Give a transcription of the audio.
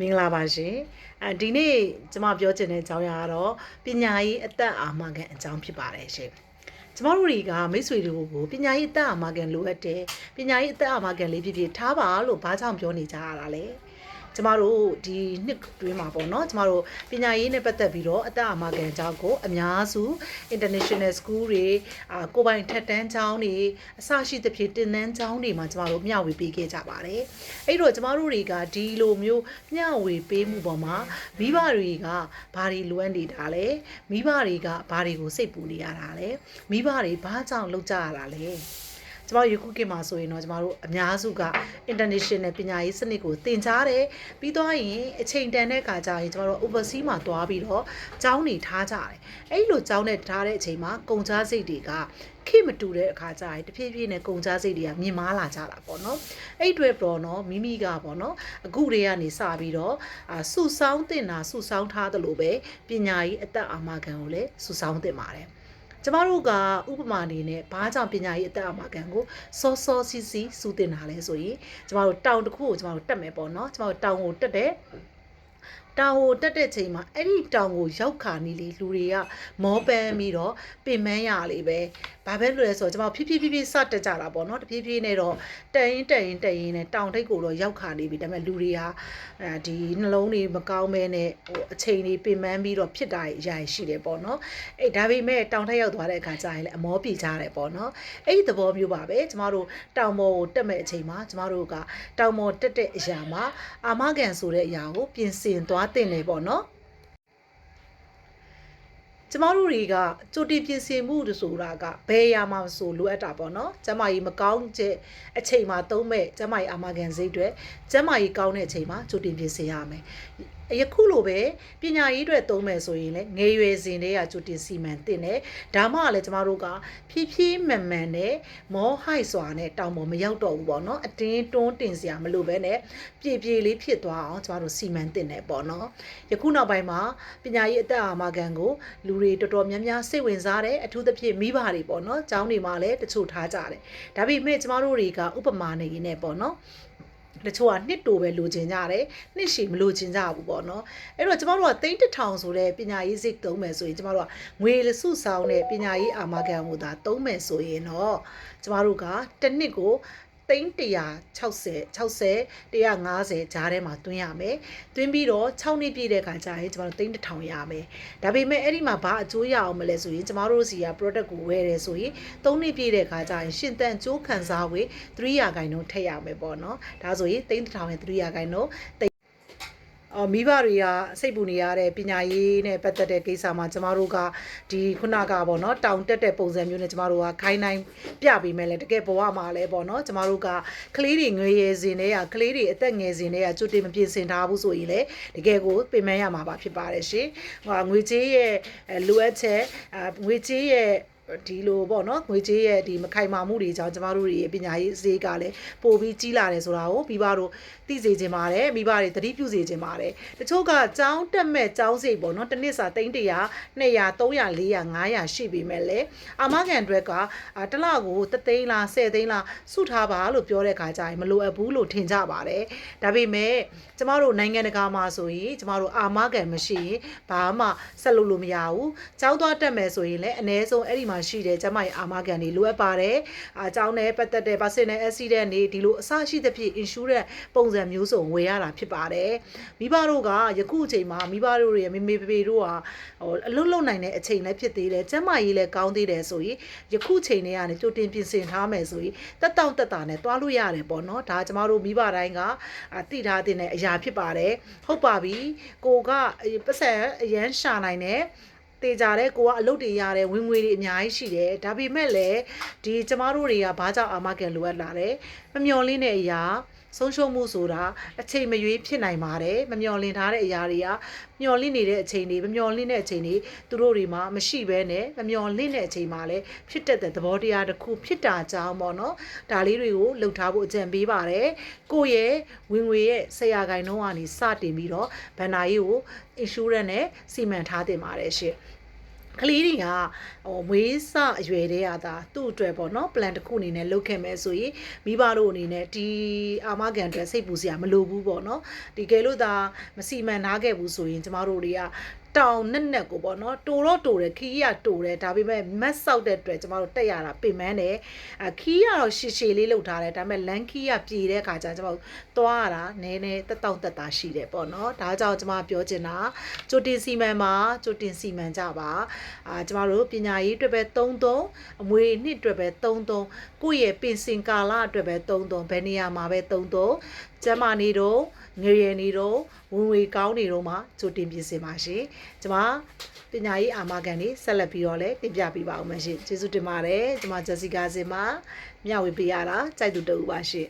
မင်္ဂလာပါရှင်အဲဒီနေ့ကျွန်မပြောချင်တဲ့အကြောင်းအရာကတော့ပညာရေးအသက်အာမခံအကြောင်းဖြစ်ပါတယ်ရှင်ကျမတို့တွေကမိတ်ဆွေတွေကိုပညာရေးအသက်အာမခံလိုအပ်တယ်ပညာရေးအသက်အာမခံလေးဖြစ်ဖြစ်ထားပါလို့ဘာကြောင့်ပြောနေကြရတာလဲ ကျမတို့ဒီနှစ်တွင်းမှာပေါ့နော်ကျမတို့ပညာရေးနဲ့ပတ်သက်ပြီးတော့အသက်အာမခံကျောင်းကိုအများစု international school တွေအာကိုပိုင်ထက်တန်းကျောင်းတွေအစရှိသဖြင့်တင်တန်းကျောင်းတွေမှာကျမတို့မျှဝေပေးခဲ့ကြပါတယ်အဲ့တော့ကျမတို့တွေကဒီလိုမျိုးမျှဝေပေးမှုပေါ်မှာမိဘတွေကဘာတွေလိုအပ်နေတာလဲမိဘတွေကဘာတွေကိုစိတ်ပူနေရတာလဲမိဘတွေဘာကြောင့်လုပ်ကြရတာလဲ ကျမတို့ယခုခေတ်မှာဆိုရင်တော့ကျမတို့အများစုက international ပညာရေးစနစ်ကိုသင်ကြားတယ်ပြီးသွားရင်အချိန်တန်တဲ့အခါကျရင်ကျမတို့ overseas မှာသွားပြီးတော့ကျောင်းနေထားကြတယ်အဲ့လိုကျောင်းနဲ့ထားတဲ့အချိန်မှာကုန်ချစိတ်တွေကခိမတူတဲ့အခါကျရင်တဖြည်းဖြည်းနဲ့ကုန်ချစိတ်တွေကမြင်မာလာကြတာပေါ့နော်အဲ့တွေပေါ်နော်မိမိကပေါ့နော်အခုတွေကနေစပြီးတော့အာစုဆောင်းတင်တာစုဆောင်းထားသလိုပဲပညာရေးအသက်အာမခံကိုလည်းစုဆောင်းတင်ပါတယ် ကျမတို့ကဥပမာအနေနဲ့ဘာကြောင့်ပညာရေးအသက်အမခံကိုစောစောစီးစီးစူးတင်တာလဲဆိုရင်ကျမတို့တောင်တစ်ခုကိုကျမတို့တက်မယ်ပေါ့နော်ကျမတို့တောင်ကိုတက်တယ်တောင်ကိုတက်တဲ့ချိန်မှာအဲ့ဒီတောင်ကိုရောက်ခါနေလေလူတွေကမောပန်းပြီးတော့ပင်မန်းရလေးပဲဘာပဲလို့လဲဆိုတော့ကျွန်တော်ဖြည်းဖြည်းဖြည်းဖြည်းစတက်ကြတာပေါ့နော်တဖြည်းဖြည်းနဲ့တော့တက်ရင်တက်ရင်တက်ရင်နဲ့တောင်ထိပ်ကိုတော့ရောက်ခါနေပြီဒါပေမဲ့လူတွေကအဲဒီနှလုံးတွေမကောင်းမဲနဲ့ဟိုအချိန်တွေပင်ပန်းပြီးတော့ဖြစ်တာအရာရှိတယ်ပေါ့နော်အဲ့ဒါပေမဲ့တောင်ထိပ်ရောက်သွားတဲ့အခါကျရင်လည်းအမောပြေကြတယ်ပေါ့နော်အဲ့ဒီသဘောမျိုးပါပဲကျမတို့တောင်ပေါ်ကိုတက်မဲ့အချိန်မှာကျမတို့ကတောင်ပေါ်တက်တဲ့အရာမှာအာမခံဆိုတဲ့အရာကိုပြင်ဆင်သွားတင်တယ်ပေါ့နော် ကျမတို့တွေကကြိုတင်ပြင်ဆင်မှုဆိုတာကဘယ်အရာမှမဆိုလိုအပ်တာပေါ့နော်ကျမကြီးမကောင်းတဲ့အချိန်မှာသုံးမဲ့ကျမကြီးအာမခံစိတ်တွေကျမကြီးကောင်းတဲ့အချိန်မှာကြိုတင်ပြင်ဆင်ရမယ် ယခုလိုပဲပညာရေးအတွက်သုံးမယ်ဆိုရင်လည်းငယ်ရွယ်စဉ်တည်းကကြိုတင်စီမံတင်တယ်ဒါမှလည်းကျမတို့ကဖြည်းဖြည်းမှန်မှန်နဲ့မောဟိုက်စွာနဲ့တောင်ပေါ်မရောက်တော့ဘူးပေါ့နော်အတင်းတွန်းတင်စရာမလိုပဲနဲ့ပြေပြေလေးဖြစ်သွားအောင်ကျမတို့စီမံတင်တယ်ပေါ့နော်ယခုနောက်ပိုင်းမှာပညာရေးအသက်အာမခံကိုလူတွေတော်တော်များများစိတ်ဝင်စားတယ်အထူးသဖြင့်မိဘတွေပေါ့နော်ကျောင်းတွေမှာလည်းတချို့ထားကြတယ်ဒါပေမဲ့ကျမတို့တွေကဥပမာနေနေနဲ့ပေါ့နော် တချို့ကနှစ်တိုပဲလိုချင်ကြတယ်နှစ်ရှည်မလိုချင်ကြဘူးပေါ့နော်အဲ့တော့ကျမတို့ကသိန်းတစ်ထောင်ဆိုတဲ့ပညာရေးစိတ်သုံးမယ်ဆိုရင်ကျမတို့ကငွေစုဆောင်တဲ့ပညာရေးအာမခံကိုသာသုံးမယ်ဆိုရင်တော့ကျမတို့ကတစ်နှစ်ကို သိန်း160 60 150ကြားထဲမှာတွင်းရမယ်။တွင်းပြီးတော့6နှစ်ပြည့်တဲ့ခါကျရင်ကျမတို့သိန်း1000ရမယ်။ဒါပေမဲ့အဲ့ဒီမှာဘာအကျိုးရအောင်မလဲဆိုရင်ကျမတို့စီက product ကိုဝယ်တယ်ဆိုရင်3နှစ်ပြည့်တဲ့ခါကျရင်ရှင်သန်ကျိုးခံစားဝေး3ရာခိုင်နှုန်းထည့်ရမယ်ပေါ့နော်။ဒါဆိုရင်သိန်း1000ရဲ့3ရာခိုင်နှုန်း အော်မိဘတွေကစိတ်ပူနေရတဲ့ပညာရေးနဲ့ပတ်သက်တဲ့ကိစ္စမှာကျမတို့ကဒီခုနကပေါ့နော်တောင်တက်တဲ့ပုံစံမျိုးနဲ့ကျမတို့ကခိုင်းနိုင်ပြပေးမယ်လေတကယ်ဘဝမှာလည်းပေါ့နော်ကျမတို့ကကလေးတွေငွေရည်စင်တွေကကလေးတွေအသက်ငယ်စဉ်တွေကကျွတ်တင်မပြင်ဆင်ထားဘူးဆိုရင်လေတကယ်ကိုပြင်မရမှာပါဖြစ်ပါတယ်ရှင်ဟိုငွေကြေးရဲ့လိုအပ်ချက်ငွေကြေးရဲ့ ဒီလိုပေါ့နော်ငွေကြေးရဲ့ဒီမခိုင်မာမှုတွေကြောင့်ကျမတို့တွေပညာရေးဈေးကလည်းပိုပြီးကြီးလာတယ်ဆိုတာကိုမိဘတို့သိစေချင်ပါတယ်မိဘတွေသတိပြုစေချင်ပါတယ်တချို့ကကျောင်းတက်မဲ့ကျောင်းစိတ်ပေါ့နော်တစ်နှစ်စာ300 200 300 400 500ရှိပြီမဲ့လေအာမခံအတွက်ကတလကို3သိန်းလား10သိန်းလားစုထားပါလို့ပြောတဲ့ခါကျရင်မလိုအပ်ဘူးလို့ထင်ကြပါတယ်ဒါပေမဲ့ကျမတို့နိုင်ငံတကာမှာဆိုရင်ကျမတို့အာမခံမရှိရင်ဘာမှဆက်လုပ်လို့မရဘူးကျောင်းသွားတက်မယ်ဆိုရင်လည်းအ ਨੇ ဆုံးအဲ့ဒီမှာရှိတဲ့ကျမရဲ့အာမခံတွေလိုအပ်ပါတယ်အကြောင်းနဲ့ပတ်သက်တဲ့ personal accident တွေဒီလိုအဆရှိသဖြင့် insurance ပုံစံမျိုးစုံဝယ်ရတာဖြစ်ပါတယ်မိဘတို့ကယခုအချိန်မှာမိဘတို့ရဲ့မေမေဖေဖေတို့ဟာဟိုအလုံးလုံးနိုင်တဲ့အချိန်လည်းဖြစ်သေးတယ်ကျမကြီးလည်းကောင်းသေးတယ်ဆိုရင်ယခုချိန်တွေကနေကြိုတင်ပြင်ဆင်ထားမယ်ဆိုရင်တက်တောင့်တက်တာနဲ့တွားလို့ရတယ်ပေါ့နော်ဒါကျမတို့မိဘတိုင်းကတိထားတဲ့အရာဖြစ်ပါတယ်ဟုတ်ပါပြီကိုကပတ်စံအရန်ရှာနိုင်တယ် တေကြတဲ့ကိုကအလုပ်တွေရတယ်ဝင်ငွေတွေအများကြီးရှိတယ်ဒါပေမဲ့လည်းဒီကျမတို့တွေကဘာကြောင့်အာမခံလိုအပ်လာတယ်မမျော်လင့်တဲ့အရာ ဆုံးရှုံးမှုဆိုတာအချိန်မရွေးဖြစ်နိုင်ပါတယ်မမျော်လင့်ထားတဲ့အရာတွေကမျော်လင့်နေတဲ့အချိန်တွေမမျော်လင့်တဲ့အချိန်တွေသူတို့တွေမှာမရှိဘဲနဲ့မမျော်လင့်တဲ့အချိန်မှာလည်းဖြစ်တတ်တဲ့သဘောတရားတစ်ခုဖြစ်တာကြောင်းပေါ့နော်ဒါလေးတွေကိုလှုပ်ထားဖို့အကြံပေးပါတယ်ကိုယ့်ရဲ့ဝင်ငွေရဲ့ဆရာဂိုင်နှုန်းကနေစတင်ပြီးတော့ဘဏ္ဍာရေးကို insurance နဲ့စီမံထားတင်ပါတယ်ရှင် ကလေးတွေကဟိုမွေးစအရွယ်တည်းရတာသူ့အတွက်ပေါ့နော် plan တစ်ခုအနေနဲ့လုပ်ခဲ့မယ်ဆိုရင်မိဘတို့အနေနဲ့ဒီအာမခံအတွက်စိတ်ပူစရာမလိုဘူးပေါ့နော်ဒီကယ်လို့သာမစီမံနားခဲ့ဘူးဆိုရင်ကျမတို့တွေက တောင်နဲ့နဲ့ကိုပေါ့နော်တိုတော့တိုတယ်ခီးရတိုတယ်ဒါပေမဲ့မတ်ဆောက်တဲ့အတွက်ကျမတို့တက်ရတာပင်မန်းတယ်အခီးရတော့ရှည်ရှည်လေးလုပ်ထားတယ်ဒါပေမဲ့လန်ခီးရပြေတဲ့ခါကျကျမတို့သွားရတာနည်းနည်းတက်တောင့်တက်တာရှိတယ်ပေါ့နော်ဒါကြောင့်ကျမပြောချင်တာကြိုတင်စီမံမှာကြိုတင်စီမံကြပါအာကျမတို့ပညာရေးအတွက်ပဲ33အမွေနှစ်အတွက်ပဲ33ကိုယ့်ရဲ့ပင်စင်ကာလအတွက်ပဲ33ဘယ်နေရာမှာပဲ33 ကျမနေတော့ငရေနေတော့ဝင်ဝေကောင်းနေတော့မှကြိုတင်ပြင်ဆင်ပါရှင်ကျမပညာရေးအာမခံနေဆက်လက်ပြီးတော့လည်းတင်ပြပေးပါဦးမယ်ရှင်ကျေးဇူးတင်ပါတယ်ကျမဂျက်စီကာစင်မှာမျှဝေပေးရတာကြိုက်သူတူပါရှင်